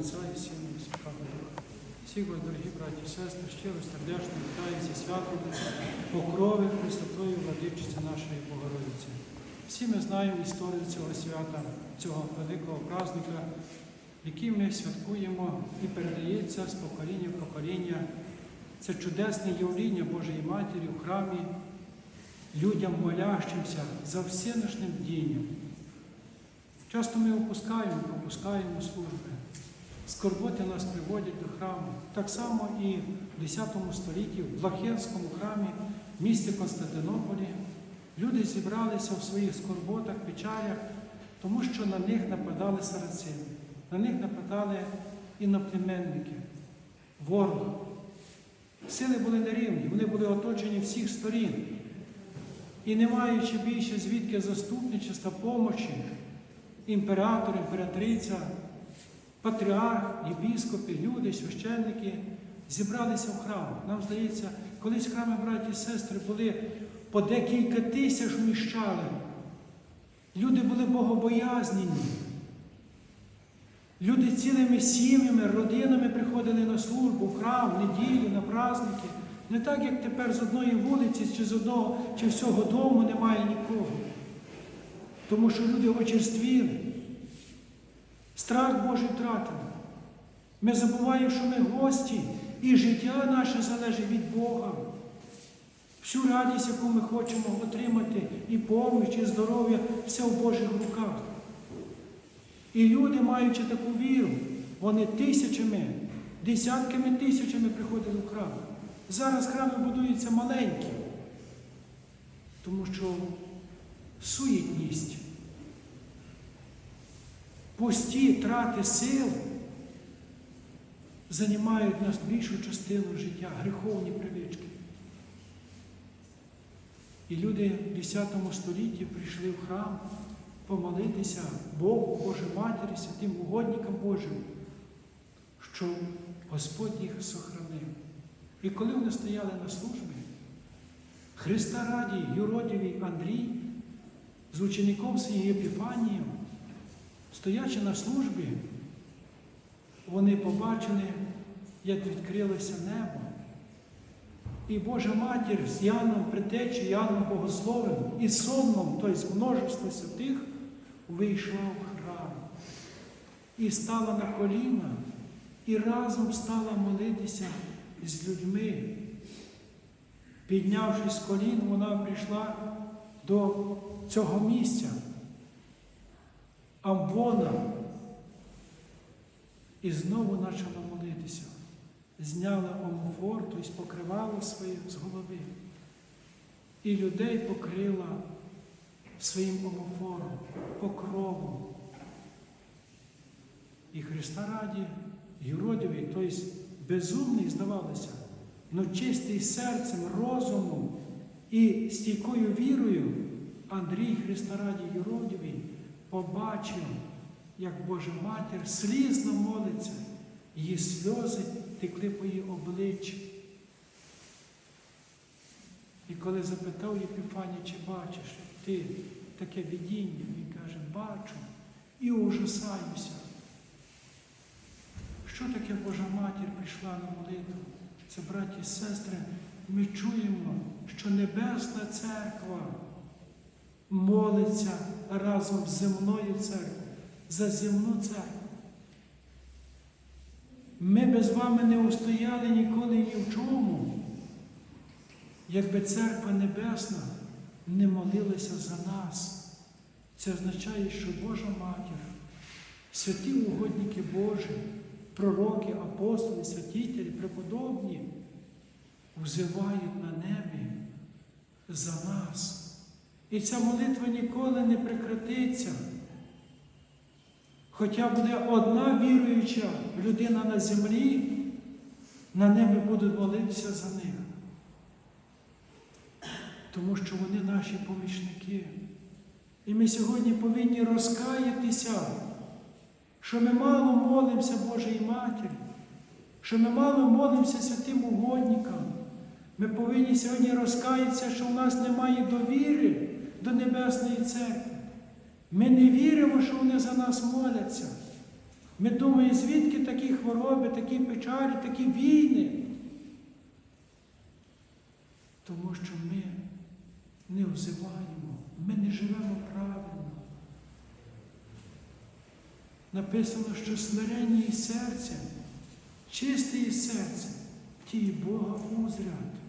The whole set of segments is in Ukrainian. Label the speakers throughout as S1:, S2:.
S1: Отця і Сина і Святого Духа. Всіх вас, дорогі браті і сестри, щиро сердечно вітаю зі святом покрови Христотої Владичиці нашої Богородиці. Всі ми знаємо історію цього свята, цього великого праздника, який ми святкуємо і передається з покоління в покоління. Це чудесне явління Божої Матері в храмі, людям молящимся за всеношним дінням. Часто ми опускаємо, пропускаємо служби. Скорботи нас приводять до храму. Так само і в X столітті в Блахенському храмі в місті Константинополі люди зібралися в своїх скорботах, печалях, тому що на них нападали сарацини, на них нападали іноплеменники, ворог. Сили були нерівні, вони були оточені всіх сторін. І не маючи більше звідки заступничества, помочі, імператор, імператриця, патріарх, єпіскопи, люди, священники зібралися в храм. Нам здається, колись храми браті і сестри були по декілька тисяч вміщали. Люди були богобоязнені. Люди цілими сім'ями, родинами приходили на службу, в храм, в неділю, на праздники. Не так, як тепер з одної вулиці, чи з одного, чи всього дому немає нікого. Тому що люди очерствіли. Страх Божий втратили. Ми забуваємо, що ми гості, і життя наше залежить від Бога. Всю радість, яку ми хочемо отримати, і поміч, і здоров'я, все в Божих руках. І люди, маючи таку віру, вони тисячами, десятками тисячами приходили в храм. Зараз храми будуються маленькі, тому що суєтність, пусті трати сил займають нас більшу частину життя, гріховні привички. І люди в X столітті прийшли в храм помолитися Богу, Божій Матері, святим угодникам Божим, щоб Господь їх сохранив. І коли вони стояли на службі, Христа раді, Юродівій Андрій з учеником своїм Епіфанієм, стоячи на службі, вони побачили, як відкрилося небо. І Божа Матір з Яном Притечі, Яном Богословим і сонмом, тобто множество святих, вийшла в храм і стала на коліна, і разом стала молитися з людьми. Піднявшись з колін, вона прийшла до цього місця, Амвона, і знову почала молитися. Зняла омофор, тобто покривало своє з голови. І людей покрила своїм омофором, покровом. І Христа раді, Юродивий, тобто безумний, здавалося, але чистий серцем, розумом і стійкою вірою Андрій Христа раді Юродивий побачив, як Божа Матір слізно молиться, її сльози текли по її обличчі. І коли запитав Єпіфаній, чи бачиш ти таке видіння, він каже, бачу і ужасаюся. Що таке Божа Матір прийшла на молитву? Це, браті і сестри, ми чуємо, що Небесна Церква молиться разом з земною церквою, за земну церкву. Ми без вами не устояли ніколи ні в чому, якби церква Небесна не молилася за нас. Це означає, що Божа Матір, святі угодники Божі, пророки, апостоли, святителі, преподобні, взивають на небі за нас. І ця молитва ніколи не прекратиться. Хоча буде одна віруюча людина на землі, на небі будуть молитися за них. Тому що вони наші помічники. І ми сьогодні повинні розкаятися, що ми мало молимося Божій Матері, що ми мало молимося святим угодникам. Ми повинні сьогодні розкаятися, що в нас немає довіри до Небесної церкви. Ми не віримо, що вони за нас моляться. Ми думаємо, звідки такі хвороби, такі печалі, такі війни. Тому що ми не взиваємо, ми не живемо правильно. Написано, що смирення і серця, чисте і серце, ті Бога узрять.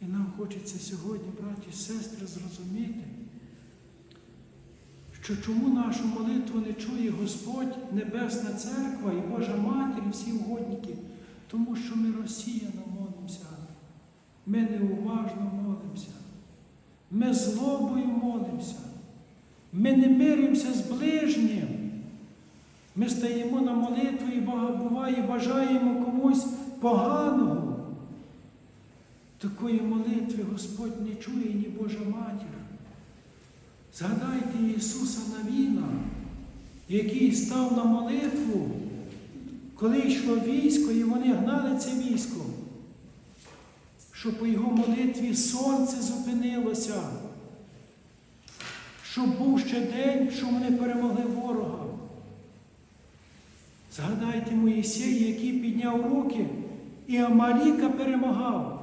S1: І нам хочеться сьогодні, браті і сестри, зрозуміти, що чому нашу молитву не чує Господь, Небесна Церква і Божа Матір, і всі угодники, тому що ми розсіяно молимося, ми неуважно молимося, ми злобою молимося, ми не миримося з ближнім. Ми стаємо на молитву і буває, бажаємо комусь поганого. Такої молитви Господь не чує, ні Божа Матір. Згадайте Ісуса Навіна, який став на молитву, коли йшло військо, і вони гнали це військо, що по його молитві сонце зупинилося, щоб був ще день, що вони перемогли ворога. Згадайте Моїсея, який підняв руки, і Амаліка перемагав.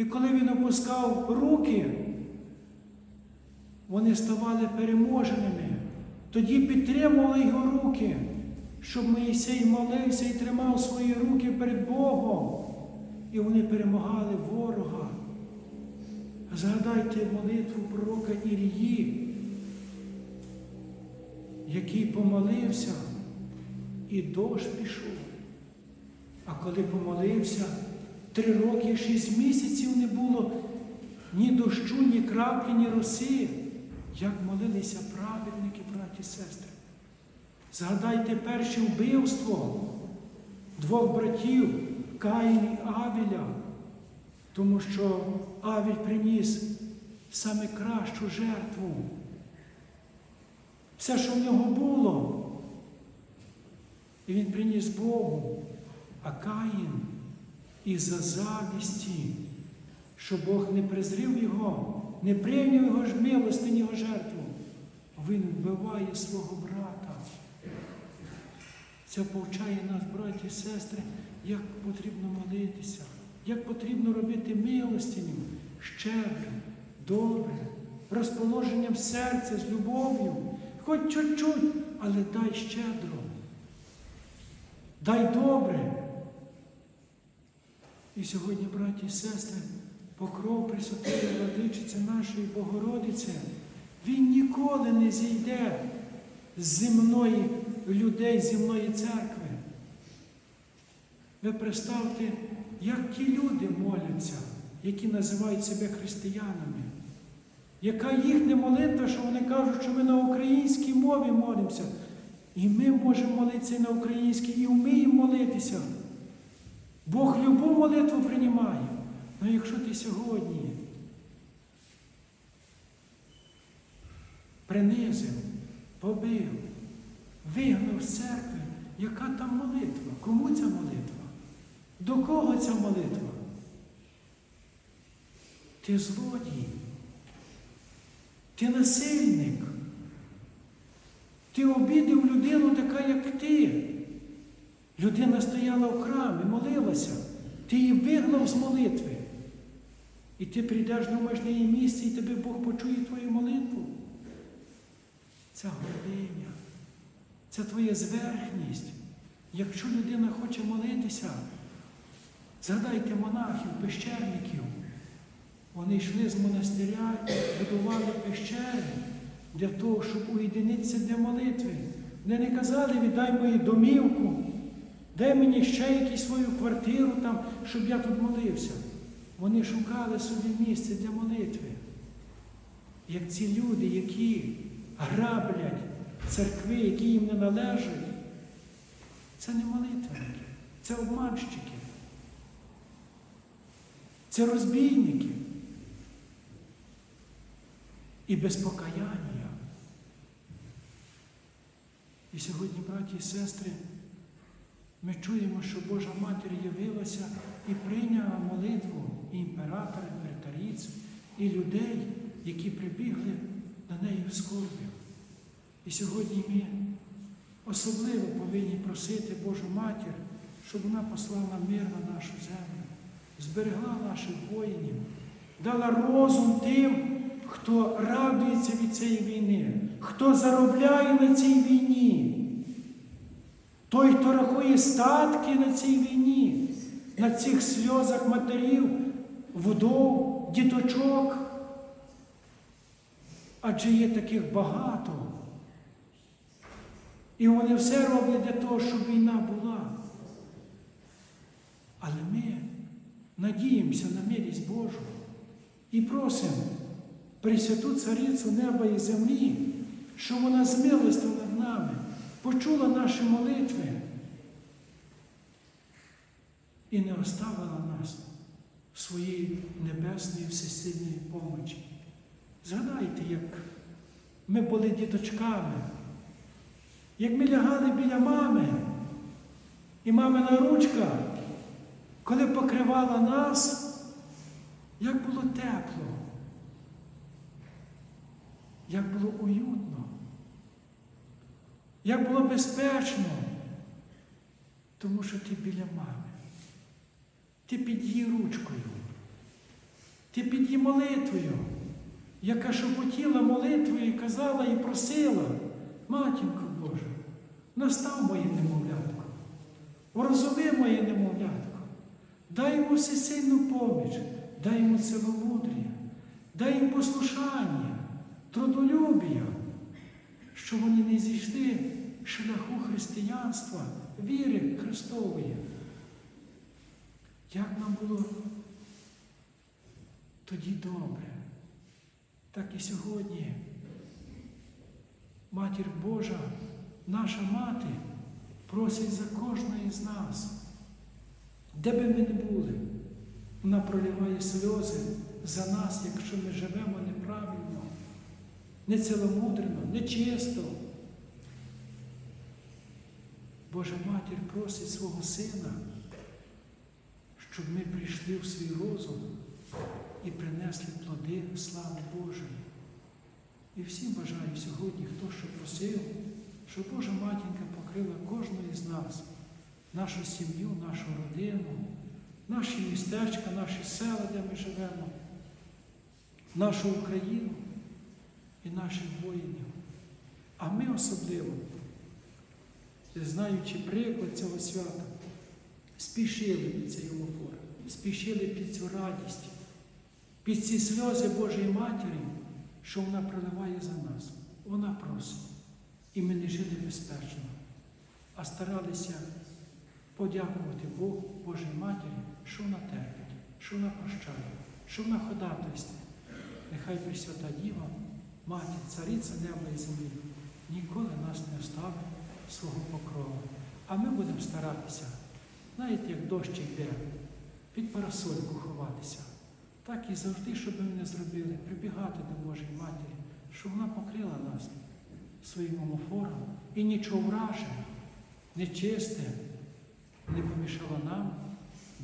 S1: І коли він опускав руки, вони ставали переможеними. Тоді підтримували його руки, щоб Моїсей молився і тримав свої руки перед Богом. І вони перемагали ворога. Згадайте молитву пророка Ірії, який помолився, і дощ пішов. А коли помолився, три роки і шість місяців не було ні дощу, ні краплі, ні роси. Як молилися праведники, браті і сестри. Згадайте перше вбивство двох братів Каїн і Авіля, тому що Авіль приніс саме кращу жертву. Все, що в нього було, і він приніс Богу, а Каїн із-за завісті, що Бог не презрів його, не прийняв його ж милостині його жертву. Він вбиває свого брата. Це повчає нас, браті і сестри, як потрібно молитися, як потрібно робити милостиню, щедро, добре, розположенням серця з любов'ю. Хоч чуть-чуть, але дай щедро. Дай добре. І сьогодні, браті і сестри, покров Пресвятої Владичиці нашої Богородиці, він ніколи не зійде з земної людей, з земної церкви. Ви представте, як ті люди моляться, які називають себе християнами. Яка їхня молитва, що вони кажуть, що ми на українській мові молимося. І ми можемо молитися на українській, і вміємо молитися. Бог любу молитву приймає. Ну якщо ти сьогодні принизив, побив, вигнав з церкви, яка там молитва? Кому ця молитва? До кого ця молитва? Ти злодій, ти насильник, ти обідав людину така, як ти. Людина стояла в храмі, молилася, ти її вигнав з молитви. І ти прийдеш, думаєш на її місце, і тебе Бог почує твою молитву. Це гординя, це твоя зверхність. Якщо людина хоче молитися, згадайте монахів, пещерників. Вони йшли з монастиря і будували пещери для того, щоб уєдинитися для молитви. Вони не казали, віддай мою домівку, дай мені ще якусь свою квартиру, там, щоб я тут молився. Вони шукали собі місце для молитви. Як ці люди, які граблять церкви, які їм не належать, це не молитвенники, це обманщики, це розбійники і без покаяння. І сьогодні, браті і сестри, ми чуємо, що Божа Матір явилася і прийняла молитву і імператора, імператриць, і людей, які прибігли до неї в скорбі. І сьогодні ми особливо повинні просити Божу Матір, щоб вона послала мир на нашу землю, зберегла наших воїнів, дала розум тим, хто радується від цієї війни, хто заробляє на цій війні. Той, хто рахує статки на цій війні, на цих сльозах матерів, вдов, діточок. Адже є таких багато. І вони все роблять для того, щоб війна була. Але ми надіємося на милість Божу і просимо Пресвяту Царицю неба і землі, щоб вона нами, почула наші молитви і не оставила нас своєї небесної всесильної помочі. Згадайте, як ми були діточками, як ми лягали біля мами, і мамина ручка, коли покривала нас, як було тепло, як було уютно, як було безпечно, тому що ти біля мами, ти під її ручкою, ти під її молитвою, яка шепотіла молитвою і казала і просила, матінко Божа, настав моє немовлятко, врозуми моє немовлятко, дай йому всесильну поміч, дай йому ціломудрія, дай їм послушання, трудолюбія, що вони не зійшли шляху християнства, віри Христової. Як нам було тоді добре, так і сьогодні. Матір Божа, наша мати, просить за кожної з нас, де би ми не були, вона проливає сльози за нас, якщо ми живемо неправильно, неціломудрено, нечисто. Божа матір просить свого сина, щоб ми прийшли в свій розум і принесли плоди слави Божої. І всім бажаю сьогодні, хто що просив, щоб Божа матінка покрила кожного з нас, нашу сім'ю, нашу родину, наші містечка, наші села, де ми живемо, нашу Україну і наших воїнів. А ми особливо, знаючи приклад цього свята, спішили під цей омофор, спішили під цю радість, під ці сльози Божої Матері, що вона проливає за нас. Вона просить. І ми не жили безпечно, а старалися подякувати Богу, Божій Матері, що вона терпить, що вона прощає, що вона ходатайствує. Нехай Пресвята Діва, Матір, Цариця неба і землі, ніколи нас не оставить свого покрова. А ми будемо старатися, знаєте, як дощ йде, під парасольку ховатися. Так і завжди, що би ми не зробили, прибігати до Божої Матері, щоб вона покрила нас своїм омофором і нічого враженого, нечисте не помішало нам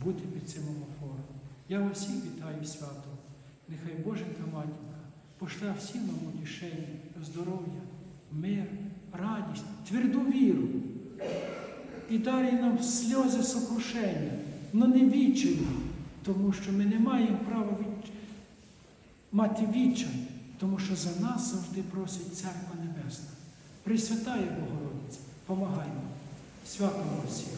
S1: бути під цим омофором. Я вас всіх вітаю свято. Нехай Боженька Матінка пошле всім нам утішення, здоров'я, мир, радість, тверду віру і дарує нам сльози сокрушення, але не відчаю, тому що ми не маємо права від... мати відчай, тому що за нас завжди просить Церква Небесна. Пресвятає Богородиця, помагай нам. Свято всіх.